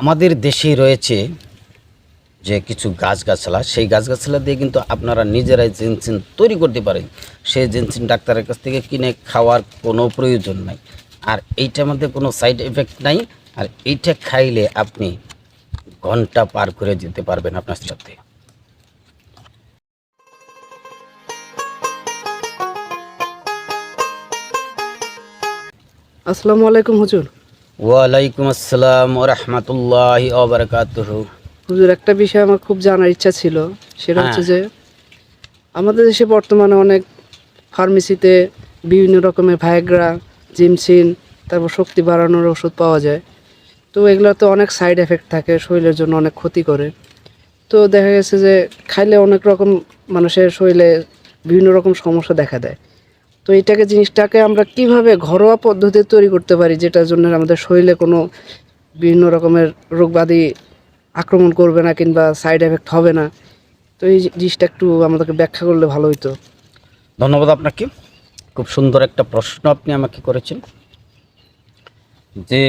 আমাদের দেশে রয়েছে যে কিছু গাছগাছলা, সেই গাছগাছলা দিয়ে কিন্তু আপনারা নিজেরাই জিনসিন তৈরি করতে পারেন। সেই জিনসিন ডাক্তারের কাছ থেকে কিনে খাওয়ার কোনো প্রয়োজন নাই। আর এইটার মধ্যে কোনো সাইড এফেক্ট নাই। আর এইটা খাইলে আপনি ঘণ্টা পার করে যেতে পারবেন আপনার সাথে আসসালামু আলাইকুম, হুজুর। ওয়ালাইকুম আসসালাম রহমতুল্লাহ ওবরকাতুহ হুজুর একটা বিষয় আমার খুব জানার ইচ্ছা ছিল। সেটা হচ্ছে হ্যাঁ। যে আমাদের দেশে বর্তমানে অনেক ফার্মেসিতে বিভিন্ন রকমের ভায়াগ্রা জিমসিন তারপর শক্তি বাড়ানোর ওষুধ পাওয়া যায়। তো এগুলো তো অনেক সাইড এফেক্ট থাকে শরীরের জন্য অনেক ক্ষতি করে। তো দেখা গেছে যে খাইলে অনেক রকম মানুষের শরীরে বিভিন্ন রকম সমস্যা দেখা দেয়। তো এটাকে জিনিসটাকে আমরা কীভাবে ঘরোয়া পদ্ধতিতে তৈরি করতে পারি, যেটার জন্য আমাদের শরীরে কোনো বিভিন্ন রকমের রোগবাদী আক্রমণ করবে না কিংবা সাইড এফেক্ট হবে না। তো এই জিনিসটা একটু আমাদেরকে ব্যাখ্যা করলে ভালো হতো ধন্যবাদ আপনাকে। খুব সুন্দর একটা প্রশ্ন আপনি আমাকে করেছেন। যে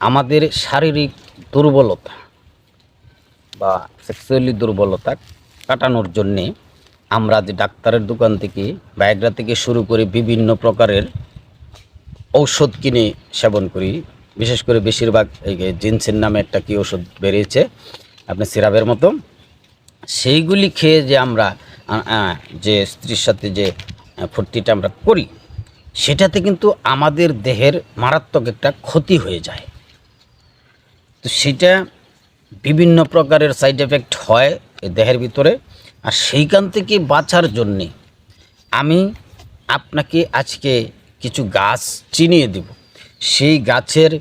আমাদের শারীরিক দুর্বলতা বা সেক্সুয়ালি দুর্বলতা কাটানোর জন্যে আমরা যে ডাক্তারের দোকান থেকে, বায়োগ্রা থেকে শুরু করে বিভিন্ন প্রকারের ঔষধ কিনে সেবন করি। বিশেষ করে বেশিরভাগ এই জিনসের নামে একটা কি ওষুধ বেরিয়েছে, আপনি সিরাপের মতো। সেইগুলি খেয়ে যে আমরা যে স্ত্রীর সাথে যে ফুর্তিটা আমরা করি, সেটাতে কিন্তু আমাদের দেহের মারাত্মক একটা ক্ষতি হয়ে যায়। তো সেটা বিভিন্ন প্রকারের সাইড এফেক্ট হয় দেহের ভিতরে। আর সেইখান থেকে বাঁচার জন্যে আমি আপনাকে আজকে কিছু গাছ চিনিয়ে দেব। সেই গাছের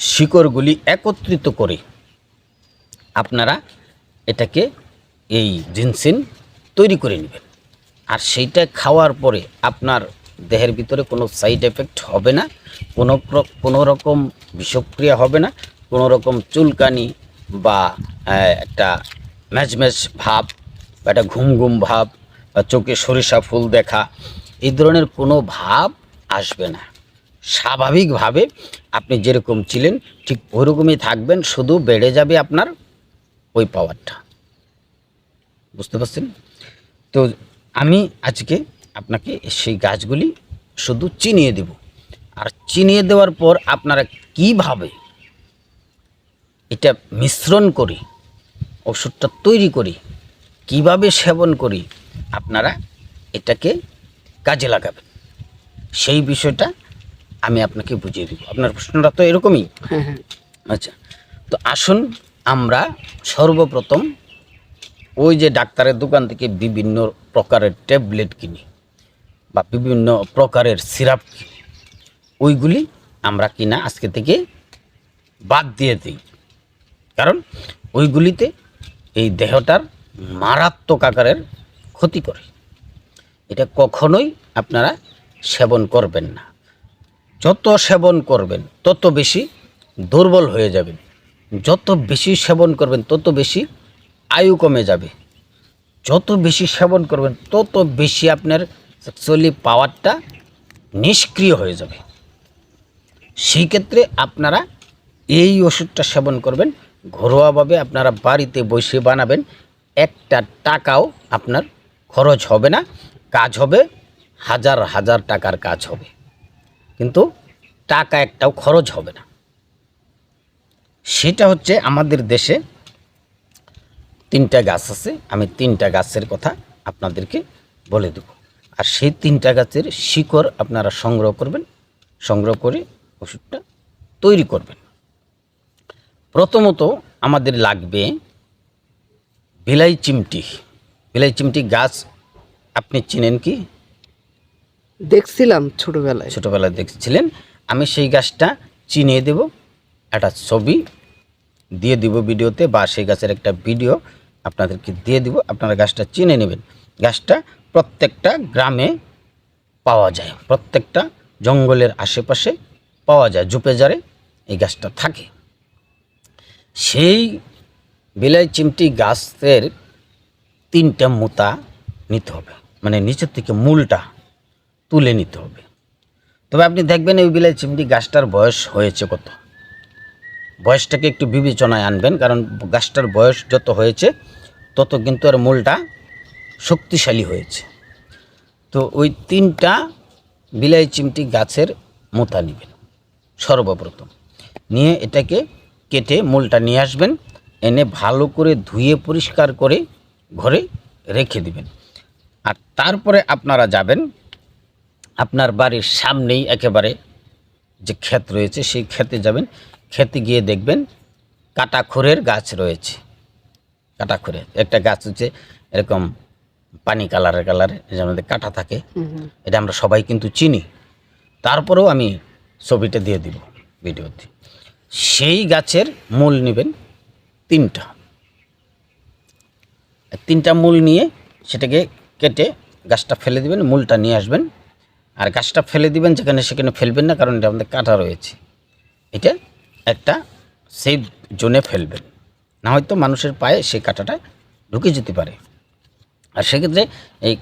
শিকড়গুলি একত্রিত করে আপনারা এটাকে এই জিনসিন তৈরি করে নেবেন। আর সেইটা খাওয়ার পরে আপনার দেহের ভিতরে কোনো সাইড এফেক্ট হবে না, কোনো কোনো রকম বিষক্রিয়া হবে না, কোনো রকম চুলকানি বা একটা ম্যাচম্যাচ ভাব বা একটা ঘুম ঘুম ভাব বা চোখে সরিষা ফুল দেখা, এই ধরনের কোনো ভাব আসবে না। স্বাভাবিকভাবে আপনি যেরকম ছিলেন, ঠিক ওরকমই থাকবেন, শুধু বেড়ে যাবে আপনার ওই পাওয়ারটা বুঝতে পারছেন? তো আমি আজকে আপনাকে সেই গাছগুলি শুধু চিনিয়ে দেব। আর চিনিয়ে দেওয়ার পর আপনারা কীভাবে এটা মিশ্রণ করি, ওষুধটা তৈরি করি কীভাবে সেবন করি আপনারা এটাকে কাজে লাগাবেন। সেই বিষয়টা আমি আপনাকে বুঝিয়ে দেব। আপনার প্রশ্নটা তো এরকমই। হ্যাঁ হ্যাঁ। আচ্ছা তো আসুন আমরা সর্বপ্রথম ওই যে ডাক্তারের দোকান থেকে বিভিন্ন প্রকারের ট্যাবলেট কিনি বা বিভিন্ন প্রকারের সিরাপ কিনি। ওইগুলি আমরা কিনা আজকে থেকে বাদ দিয়ে দিই। কারণ ওইগুলিতে এই দেহটার মারাত্মক আকারের ক্ষতি করে। এটা কখনোই আপনারা সেবন করবেন না। যত সেবন করবেন, তত বেশি দুর্বল হয়ে যাবেন। যত বেশি সেবন করবেন, তত বেশি আয়ু কমে যাবে। যত বেশি সেবন করবেন, তত বেশি আপনার সেক্সুয়ালি পাওয়ারটা নিষ্ক্রিয় হয়ে যাবে। সেই ক্ষেত্রে আপনারা এই ওষুধটা সেবন করবেন। ঘরোয়াভাবে আপনারা বাড়িতে বসে বানাবেন। একটা টাকাও আপনার খরচ হবে না, কাজ হবে, হাজার হাজার টাকার কাজ হবে। কিন্তু টাকা একটাও খরচ হবে না। সেটা হচ্ছে আমাদের দেশে তিনটা গাছ আছে, আমি তিনটা গাছের কথা আপনাদেরকে বলে দেব। আর সেই তিনটা গাছের শিকড় আপনারা সংগ্রহ করবেন, সংগ্রহ করে ওষুধটা তৈরি করবেন। প্রথমত আমাদের লাগবে বিলাই চিমটি বিলাই চিমটি গাছ আপনি চিনেন কি? দেখছিলাম ছোটবেলায়। ছোটোবেলায় দেখছিলেন। আমি সেই গাছটা চিনিয়ে দেব একটা ছবি দিয়ে দিব ভিডিওতে বা সেই গাছের একটা ভিডিও আপনাদেরকে দিয়ে দিব আপনারা গাছটা চিনে নেবেন। গাছটা প্রত্যেকটা গ্রামে পাওয়া যায় প্রত্যেকটা জঙ্গলের আশেপাশে পাওয়া যায় ঝুপে জারে এই গাছটা থাকে। সেই বিলাই চিমটি গাছের তিনটা মোতা নিতে হবে। মানে নিচের থেকে মূলটা তুলে নিতে হবে। তবে আপনি দেখবেন এই বিলাই চিমটি গাছটার বয়স হয়েছে কত? বয়সটাকে একটু বিবেচনায় আনবেন, কারণ গাছটার বয়স যত হয়েছে, তত কিন্তু আর মূলটা শক্তিশালী হয়েছে। তো ওই তিনটা বিলাই চিমটি গাছের মোতা নেবেন। সর্বপ্রথম নিয়ে এটাকে কেটে মূলটা নিয়ে আসবেন। এনে ভালো করে ধুয়ে পরিষ্কার করে ঘরে রেখে দিবেন। আর তারপরে আপনারা যাবেন আপনার বাড়ির সামনেই একেবারে যে ক্ষেত রয়েছে সেই ক্ষেতে যাবেন। ক্ষেতে গিয়ে দেখবেন কাটাখোরের গাছ রয়েছে। কাটাখোরের একটা গাছ হচ্ছে এরকম পানি কালারের কালারে যেমন আমাদের কাটা থাকে। এটা আমরা সবাই কিন্তু চিনি। তারপরেও আমি ছবিটা দিয়ে দিব ভিডিওতে। সেই গাছের মূল নেবেন তিনটা। তিনটা মূল নিয়ে সেটাকে কেটে গাছটা ফেলে দিবেন, মূলটা নিয়ে আসবেন। আর গাছটা ফেলে দিবেন যেখানে সেখানে ফেলবেন না, কারণ এটা আমাদের কাটা রয়েছে। এটা একটা সেফ জোনে ফেলবেন। না হয়তো মানুষের পায়ে সেই কাঁটাটা ঢুকে যেতে পারে। আর সেক্ষেত্রে এই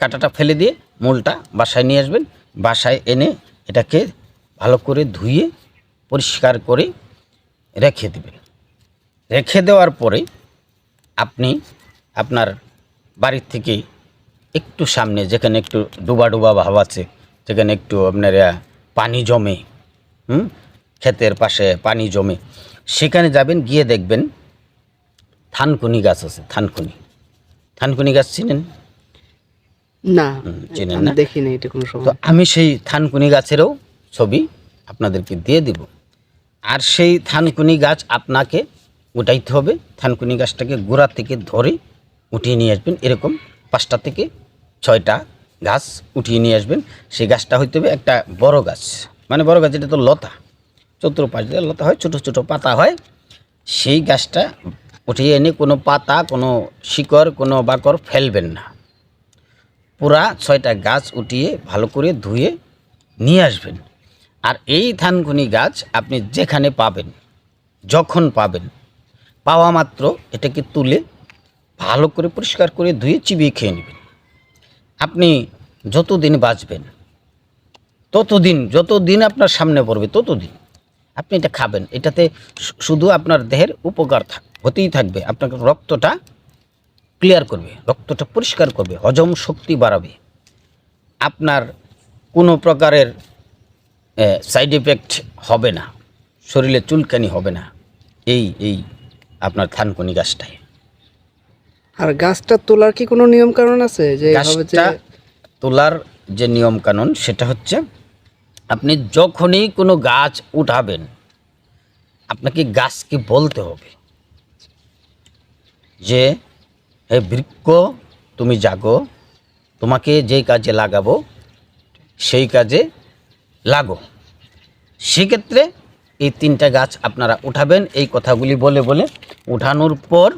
কাঁটাটা ফেলে দিয়ে মূলটা বাসায় নিয়ে আসবেন। বাসায় এনে এটাকে ভালো করে ধুয়ে, পরিষ্কার করে রেখে দেবেন। রেখে দেওয়ার পরে আপনি আপনার বাড়ির থেকে একটু সামনে যেখানে একটু ডুবা ডুবা ভাব আছে যেখানে একটু আপনার পানি জমে হুম? ক্ষেতের পাশে পানি জমে সেখানে যাবেন গিয়ে দেখবেন থানকুনি গাছ আছে থানকুনি। থানকুনি গাছ চিনেন? না চেনেন না? দেখিনি এটা কোনো তো আমি সেই থানকুনি গাছেরও ছবি আপনাদেরকে দিয়ে দিব। আর সেই থানকুনি গাছ আপনাকে উঠাইতে হবে, থানকুনি গাছটাকে গোড়া থেকে ধরে উঠিয়ে নিয়ে আসবেন, এরকম পাঁচটা থেকে ছয়টা গাছ উঠিয়ে নিয়ে আসবেন। সেই গাছটা হইতে হবে একটা বড় গাছ। মানে বড় গাছ এটা তো লতা, চতুর্পাশ দিয়ে লতা হয়, ছোট ছোট পাতা হয়, সেই গাছটা উঠিয়ে এনে কোনো পাতা, কোনো শিকড়, কোনো বাকর ফেলবেন না। পুরা ছয়টা গাছ উঠিয়ে ভালো করে ধুয়ে নিয়ে আসবেন। আর এই থানকুনি গাছ আপনি যেখানে পাবেন, যখন পাবেন পাওয়া মাত্র এটাকে তুলে ভালো করে পরিষ্কার করে ধুয়ে চিবিয়ে খেয়ে নেবেন। আপনি যতদিন বাঁচবেন, ততদিন, যতদিন আপনার সামনে পড়বে, ততদিন আপনি এটা খাবেন। এটাতে শুধু আপনার দেহের উপকার থাক, হতেই থাকবে। আপনার রক্তটা ক্লিয়ার করবে, রক্তটা পরিষ্কার করবে, হজম শক্তি বাড়াবে। আপনার কোনো প্রকারের সাইড এফেক্ট হবে না, শরীরে চুলকানি হবে না। এই এই আপনার থানকুনি গাছটায়। আর গাছটা তোলার কি কোনো নিয়ম কারণ আছে? যে গাছটা তোলার যে নিয়ম কানুন সেটা হচ্ছে আপনি যখনই কোনো গাছ উঠাবেন আপনাকে গাছকে বলতে হবে যে হে বৃক্ষ তুমি জাগো তোমাকে যেই কাজে লাগাবো সেই কাজে লাগো। সেক্ষেত্রে এই তিনটা গাছ আপনারা উঠাবেন এই কথাগুলি বলে বলে উঠানোর পর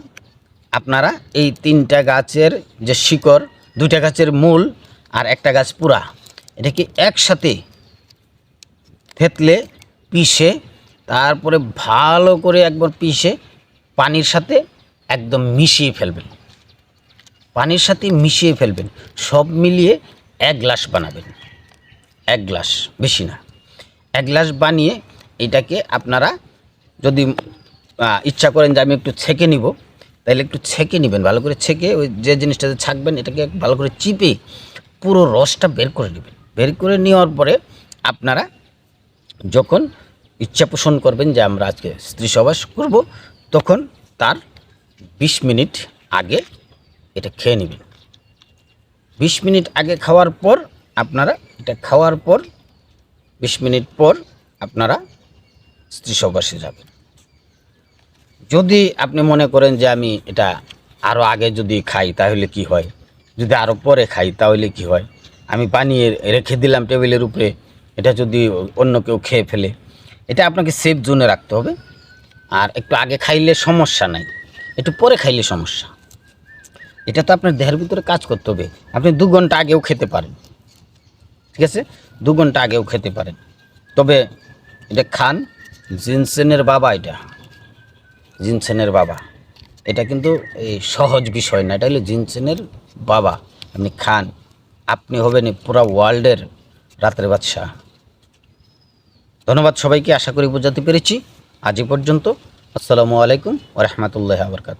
আপনারা এই তিনটা গাছের যে শিকড়, দুইটা গাছের মূল আর একটা গাছ পুরা, এটাকে একসাথে থেতলে পিষে, তারপরে ভালো করে একবার পিষে পানির সাথে একদম মিশিয়ে ফেলবেন। পানির সাথে মিশিয়ে ফেলবেন, সব মিলিয়ে এক গ্লাস বানাবেন। এক গ্লাস, বেশি না। এক গ্লাস বানিয়ে এটাকে আপনারা যদি ইচ্ছা করেন যে আমি একটু ছেঁকে নিব। তাহলে একটু ছেঁকে নেবেন, ভালো করে ছেঁকে ওই যে জিনিসটাতে ছাকবেন, এটাকে ভালো করে চিপে পুরো রসটা বের করে নেবেন। বের করে নেওয়ার পরে আপনারা যখন ইচ্ছা পোষণ করবেন যে আমরা আজকে স্ত্রী সবাস করব, তখন তার বিশ মিনিট আগে এটা খেয়ে নেবেন। বিশ মিনিট আগে খাওয়ার পর আপনারা এটা খাওয়ার পর, বিশ মিনিট পর আপনারা স্ত্রী সবাসে যাবেন। যদি আপনি মনে করেন যে আমি এটা আরও আগে যদি খাই, তাহলে কি হয়? যদি আরও পরে খাই, তাহলে কি হয়? আমি বানিয়ে রেখে দিলাম টেবিলের উপরে, এটা যদি অন্য কেউ খেয়ে ফেলে, এটা আপনাকে সেফ জোনে রাখতে হবে। আর একটু আগে খাইলে সমস্যা নাই, একটু পরে খাইলে সমস্যা। এটা তো আপনার দেহের ভিতরে কাজ করতে হবে। আপনি দু ঘণ্টা আগেও খেতে পারেন। ঠিক আছে? দু ঘণ্টা আগেও খেতে পারেন। তবে এটা খান, জিনসেনের বাবা এটা। জিনসেনের বাবা। এটা কিন্তু এই সহজ বিষয় না, এটা হলো জিনসেনের বাবা। আপনি খান, আপনি হবেন পুরা ওয়ার্ল্ডের রাতের বাদশাহ। ধন্যবাদ সবাইকে, আশা করি বোঝাতে পেরেছি। আজ পর্যন্ত। আসসালামু আলাইকুম রহমতুল্লাহ আবরকাত